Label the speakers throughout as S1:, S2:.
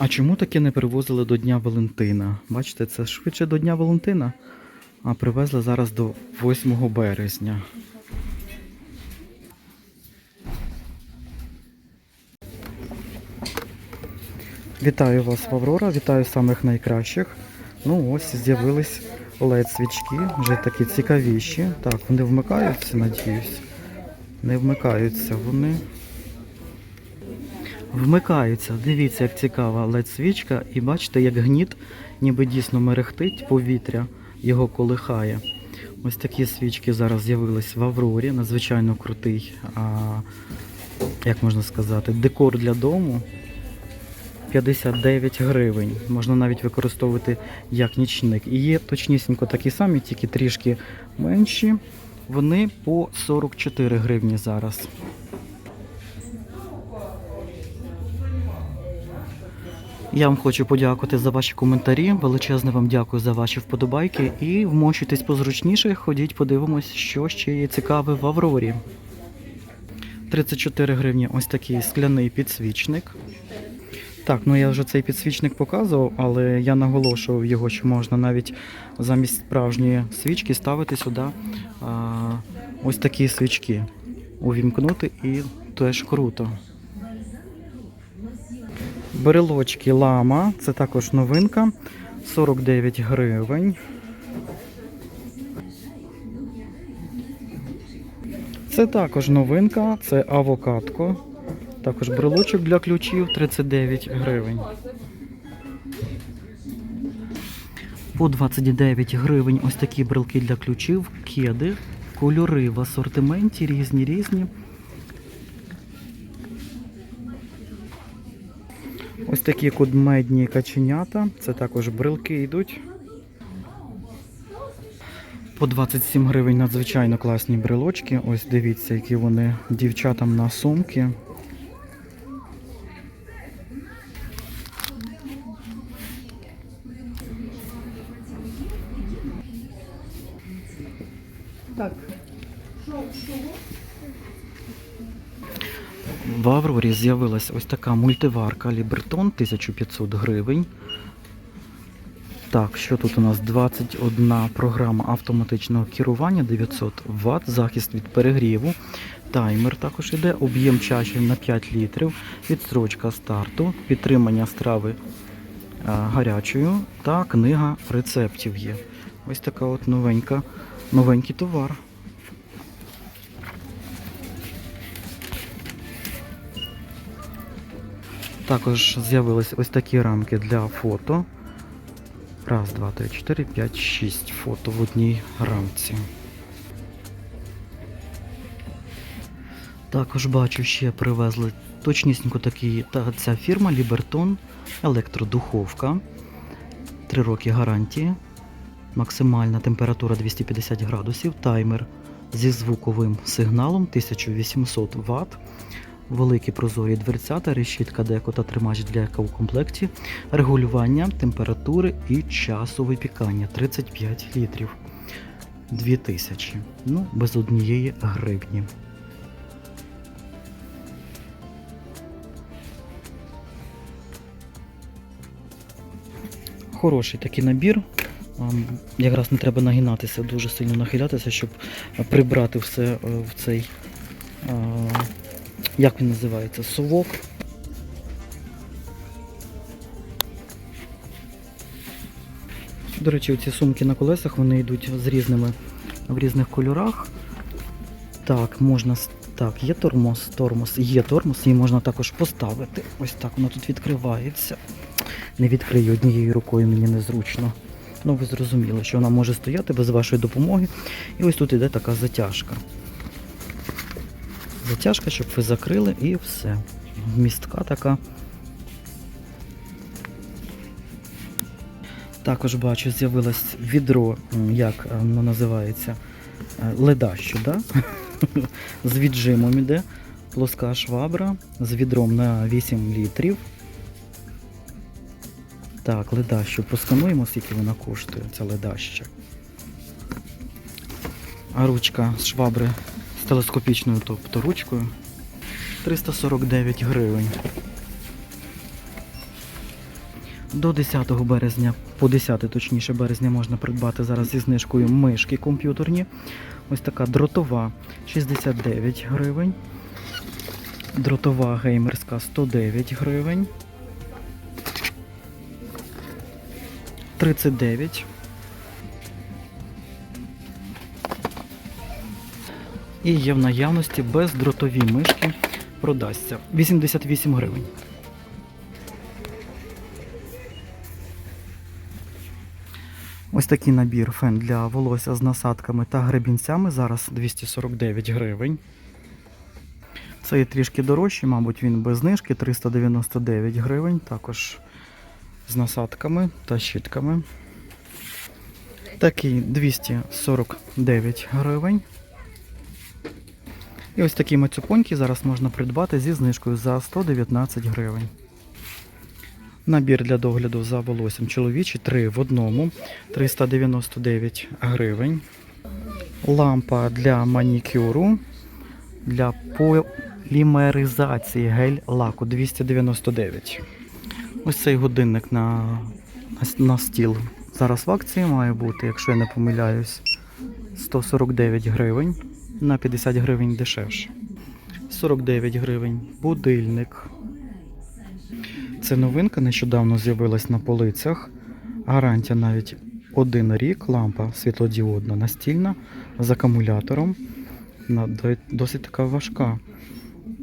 S1: А чому таке не привозили до Дня Валентина? Бачите, це швидше до Дня Валентина, а привезли зараз до 8 березня. Вітаю вас, Аврора, вітаю самих найкращих. Ну ось з'явились led свічки, вже такі цікавіші. Так, вони вмикаються, надіюсь. Не вмикаються вони. Вмикаються. Дивіться, як цікава led свічка, і бачите, як гніт, ніби дійсно мерехтить повітря, його колихає. Ось такі свічки зараз з'явились в Аврорі. Надзвичайно крутий, а, як можна сказати, декор для дому. 59 гривень. Можна навіть використовувати як нічник. І є точнісінько такі самі, тільки трішки менші. Вони по 44 гривні зараз. Я вам хочу подякувати за ваші коментарі. Величезне вам дякую за ваші вподобайки. І вмощуйтесь позручніше, ходіть, подивимось, що ще є цікаве в Аврорі. 34 гривні ось такий скляний підсвічник. Так, ну я вже цей підсвічник показував, але я наголошував його, що можна навіть замість справжньої свічки ставити сюди ось такі свічки. Увімкнути і теж круто. Брелочки лама, це також новинка. 49 гривень. Це також новинка, це авокадко. Також брелочок для ключів 39 гривень. По 29 гривень ось такі брелки для ключів, кеди, кольори в асортименті, різні різні. Ось такі кудмедні каченята. Це також брилки йдуть. По 27 гривень надзвичайно класні брелочки. Ось дивіться, які вони дівчатам на сумки.
S2: Так.
S1: В Аврорі з'явилась ось така мультиварка Лібертон 1500 гривень. Так, що тут у нас? 21 програма автоматичного керування 900 Вт, захист від перегріву. Таймер також іде, об'єм чаші на 5 літрів, відстрочка старту, підтримання страви а, гарячою та книга рецептів є. Ось така от новенька, новенький товар. Також з'явились ось такі рамки для фото. Раз, два, три, чотири, п'ять, шість фото в одній рамці. Також бачу, ще привезли точнісінько такі, та ця фірма Liberton електродуховка. Три роки гарантії. Максимальна температура 250 градусів, таймер зі звуковим сигналом 1800 Вт. Великі прозорі дверцята, решітка деко та тримач для еко у комплекті, регулювання температури і часу випікання 35 літрів. 2000. Ну, без однієї гривні. Хороший такий набір. Якраз не треба нагинатися, дуже сильно нахилятися, щоб е, прибрати все е, в цей. Як він називається? Совок. До речі, ці сумки на колесах вони йдуть з різними в різних кольорах. Так, можна. Так, є тормоз, тормоз, є тормоз, її можна також поставити. Ось так воно тут відкривається. Не відкрию однією рукою, мені незручно. Ну, ви зрозуміли, що вона може стояти без вашої допомоги. І ось тут іде така затяжка. Затяжка, щоб ви закрили і все. Містка така. Також бачу, з'явилось відро, як е, воно називається, Е, ледащо, да? з віджимом іде. Плоска швабра з відром на 8 літрів. Так, ледащо. Проскануємо, скільки вона коштує, ця ледаща. А ручка швабри телескопічною, тобто ручкою 349 гривень. До 10 березня, по 10 точніше березня можна придбати зараз зі знижкою мишки комп'ютерні. Ось така дротова 69 гривень. Дротова геймерська 109 гривень. 39. І є в наявності бездротові мишки. Продасться 88 гривень. Ось такий набір фен для волосся з насадками та гребінцями. Зараз 249 гривень. Це є трішки дорожчий, мабуть, він без знижки 399 гривень. Також з насадками та щітками. Такий 249 гривень. І ось такі мацюпоньки зараз можна придбати зі знижкою за 119 гривень. Набір для догляду за волоссям чоловічий 3 в одному 399 гривень. Лампа для манікюру для полімеризації гель-лаку 299. Ось цей годинник на, на стіл. Зараз в акції має бути, якщо я не помиляюсь, 149 гривень на 50 гривень дешевше. 49 гривень. Будильник. Це новинка нещодавно з'явилась на полицях. Гарантія навіть один рік. Лампа світлодіодна настільна з акумулятором. Досить така важка.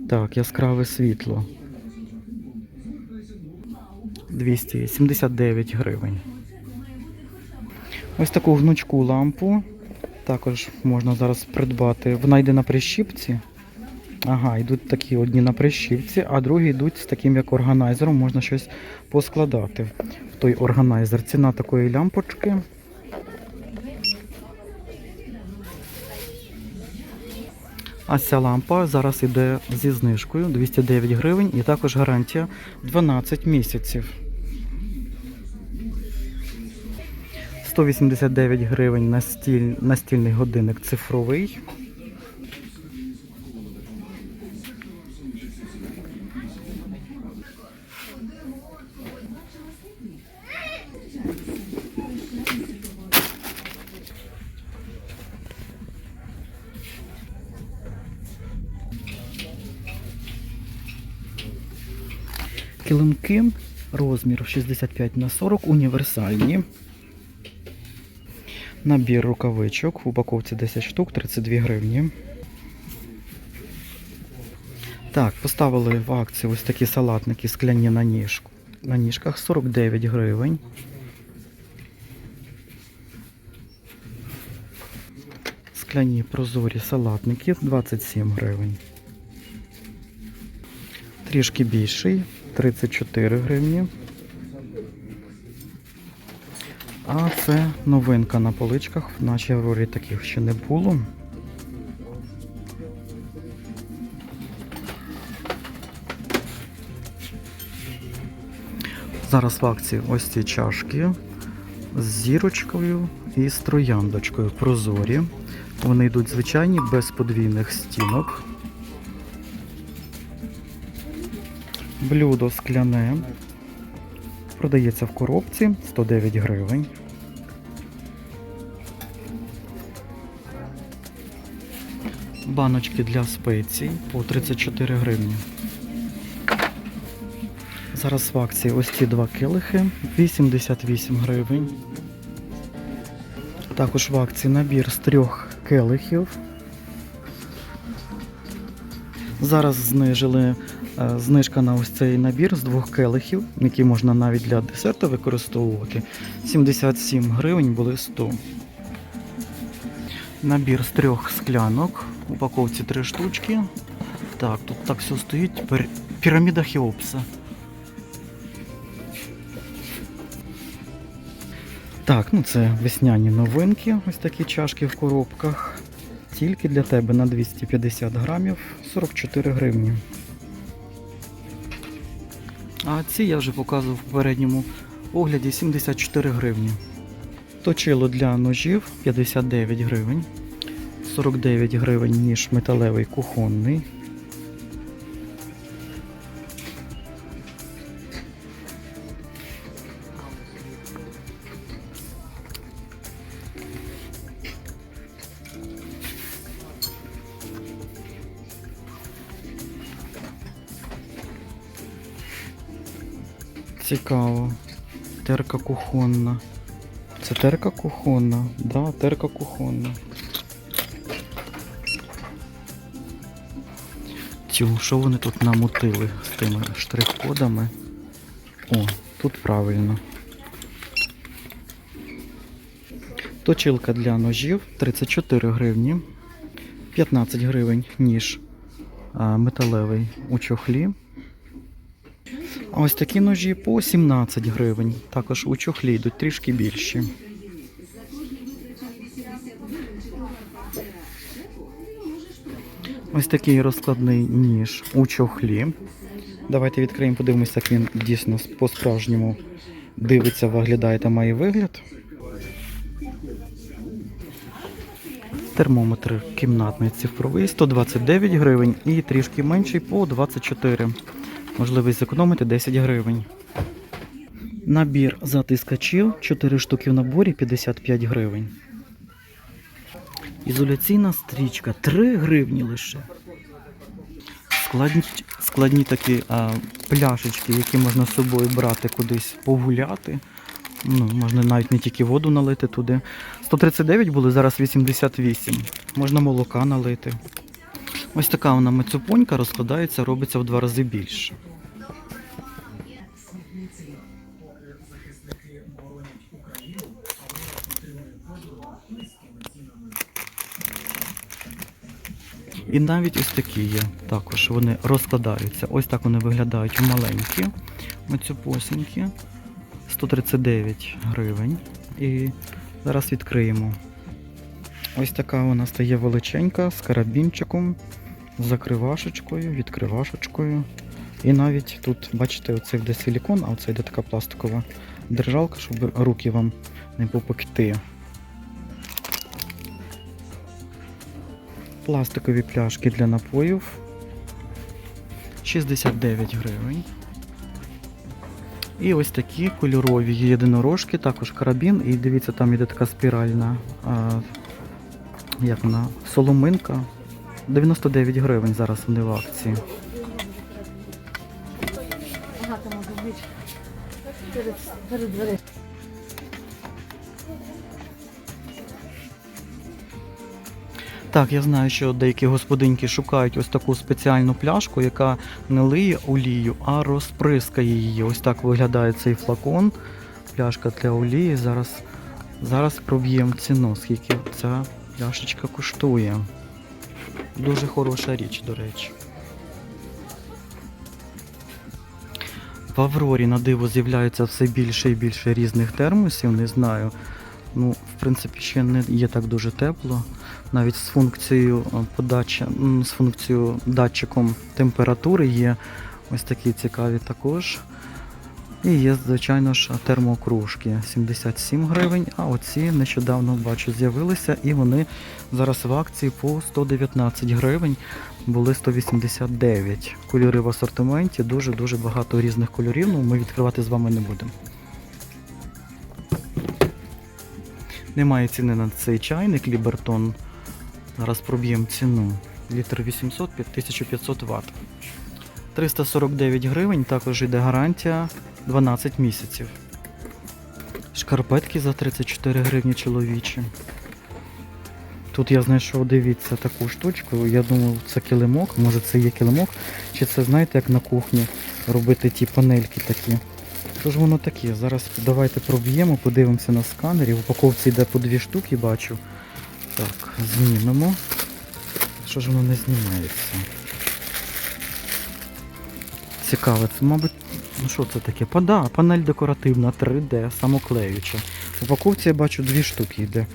S1: Так, яскраве світло. 279 гривень. Ось таку гнучку лампу. Також можна зараз придбати. Вона йде на прищіпці. Ага, йдуть такі одні на прищіпці, а другі йдуть з таким як органайзером, можна щось поскладати в той органайзер. Ціна такої лямпочки. А ця лампа зараз йде зі знижкою 209 гривень і також гарантія 12 місяців. 189 гривень настіль, настільний годинник цифровий. Килимки розмір 65 на 40 універсальні. Набір рукавичок в упаковці 10 штук, 32 гривні. Так, поставили в акцію ось такі салатники скляні на, ніжку, на ніжках 49 гривень. Скляні прозорі салатники 27 гривень. Трішки більший 34 гривні. А це новинка на поличках. В нашій Аврорі таких ще не було. Зараз в акції ось ці чашки з зірочкою і з трояндочкою прозорі. Вони йдуть звичайні без подвійних стінок. Блюдо скляне. Продається в коробці 109 гривень. Баночки для спецій по 34 гривні. Зараз в акції ось ці два килихи 88 гривень. Також в акції набір з трьох келихів. Зараз знижили е, знижка на ось цей набір з двох келихів, який можна навіть для десерту використовувати. 77 гривень були 100. Набір з трьох склянок. Упаковці три штучки. Так, тут так все стоїть. Пер- Піраміда Хеопса. Так, ну це весняні новинки. Ось такі чашки в коробках. Тільки для тебе на 250 грамів 44 гривні. А ці я вже показував в попередньому огляді 74 гривні. Точило для ножів 59 гривень. 49 гривень ніж металевий кухонний. Цікаво. Терка кухонна. Це терка кухонна? Да, терка кухонна. Тю, що вони тут намутили з тими штрих-кодами? О, тут правильно. Точилка для ножів 34 гривні. 15 гривень ніж металевий у чохлі. Ось такі ножі по 17 гривень. Також у чохлі йдуть трішки більші. Ось такий розкладний ніж у чохлі. Давайте відкриємо, подивимося, як він дійсно по-справжньому дивиться, виглядає та має вигляд. Термометр кімнатний цифровий 129 гривень і трішки менший по 24. Можливість зекономити 10 гривень. Набір затискачів 4 штуки в наборі 55 гривень. Ізоляційна стрічка 3 гривні лише. Складні, складні такі а, пляшечки, які можна з собою брати кудись погуляти. Ну, можна навіть не тільки воду налити туди. 139 були, зараз 88. Можна молока налити. Ось така вона мацюпонька розкладається, робиться в два рази більше. І навіть ось такі є. Також вони розкладаються. Ось так вони виглядають маленькі. Мацюпосінькі. 139 гривень. І зараз відкриємо. Ось така вона стає величенька з карабінчиком, з закривашечкою, відкривашечкою. І навіть тут, бачите, оце йде силікон, а оце йде така пластикова держалка, щоб руки вам не попекти. Пластикові пляшки для напоїв 69 гривень. І ось такі кольорові єдинорожки, також карабін, і дивіться, там іде така спіральна як вона, соломинка. 99 гривень зараз вони в акції. Так, я знаю, що деякі господинки шукають ось таку спеціальну пляшку, яка не лиє олію, а розприскає її. Ось так виглядає цей флакон. Пляшка для олії. Зараз, зараз проб'ємо ціну, скільки ця пляшечка коштує. Дуже хороша річ, до речі. В Аврорі на диво з'являється все більше і більше різних термосів, не знаю. Ну, в принципі, ще не є так дуже тепло. Навіть з функцією е, подачі, з функцією датчиком температури є ось такі цікаві також. І є, звичайно ж, термокружки 77 гривень, а оці нещодавно бачу з'явилися і вони зараз в акції по 119 гривень, були 189. Кольори в асортименті, дуже-дуже багато різних кольорів, ну ми відкривати з вами не будемо. Немає ціни на цей чайник Лібертон. Зараз проб'ємо ціну. Літр 800 під 1500 Вт. 349 гривень, також йде гарантія 12 місяців. Шкарпетки за 34 гривні чоловічі. Тут я знайшов, дивіться, таку штучку. Я думав, це килимок, може це є килимок, чи це, знаєте, як на кухні робити ті панельки такі. Що ж воно таке? Зараз давайте проб'ємо, подивимося на сканері. В упаковці йде по дві штуки, бачу. Так, знімемо. Що ж воно не знімається? Цікаво, це, мабуть, ну що це таке? Пада, панель декоративна, 3D, самоклеюча. В упаковці я бачу дві штуки йде.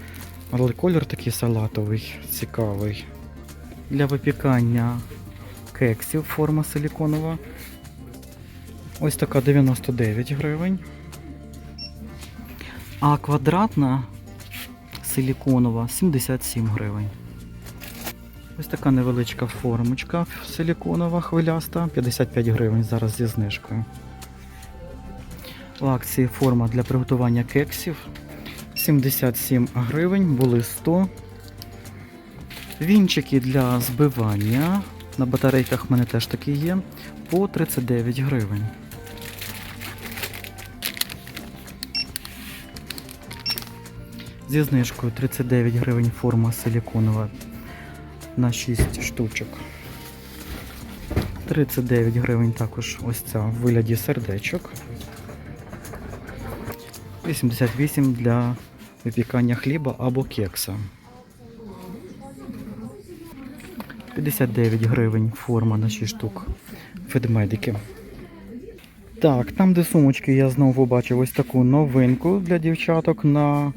S1: Але колір такий салатовий, цікавий. Для випікання кексів форма силіконова. Ось така 99 гривень. А квадратна силіконова 77 гривень. Ось така невеличка формочка силіконова хвиляста, 55 гривень зараз зі знижкою. В акції форма для приготування кексів. 77 гривень, були 100. Вінчики для збивання. На батарейках в мене теж такі є. По 39 гривень. Зі знижкою 39 гривень форма силіконова на 6 штучок. 39 гривень також ось ця в вигляді сердечок. 88 для випікання хліба або кекса. 59 гривень форма на 6 штук. Федмедики. Так, там, де сумочки, я знову побачив ось таку новинку для дівчаток на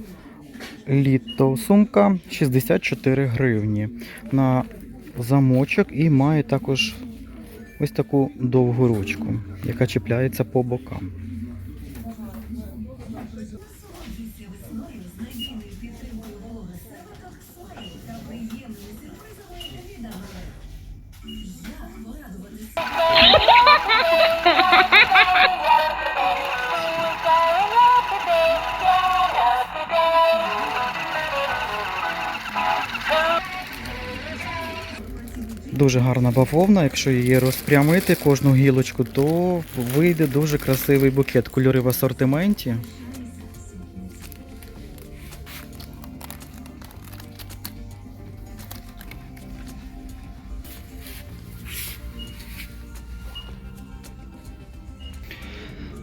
S1: літо. Сумка 64 гривні на замочок і має також ось таку довгу ручку, яка чіпляється по бокам. Дуже гарна бавовна. Якщо її розпрямити кожну гілочку, то вийде дуже красивий букет. Кольори в асортименті.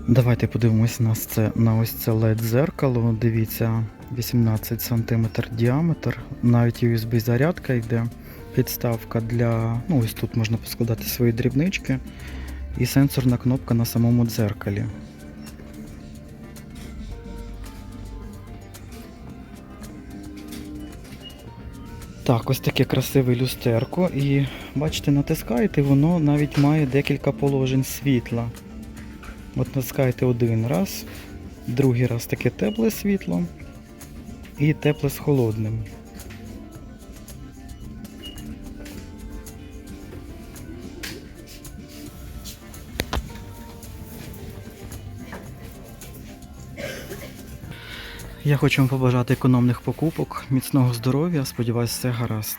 S1: Давайте подивимось на це на ось це LED дзеркало. Дивіться, 18 см діаметр, навіть USB зарядка йде підставка для. Ну, ось тут можна поскладати свої дрібнички. І сенсорна кнопка на самому дзеркалі. Так, ось таке красиве люстерко. І бачите, натискаєте, воно навіть має декілька положень світла. От натискаєте один раз, другий раз таке тепле світло і тепле з холодним. Я хочу вам побажати економних покупок, міцного здоров'я. Сподіваюсь, все гаразд.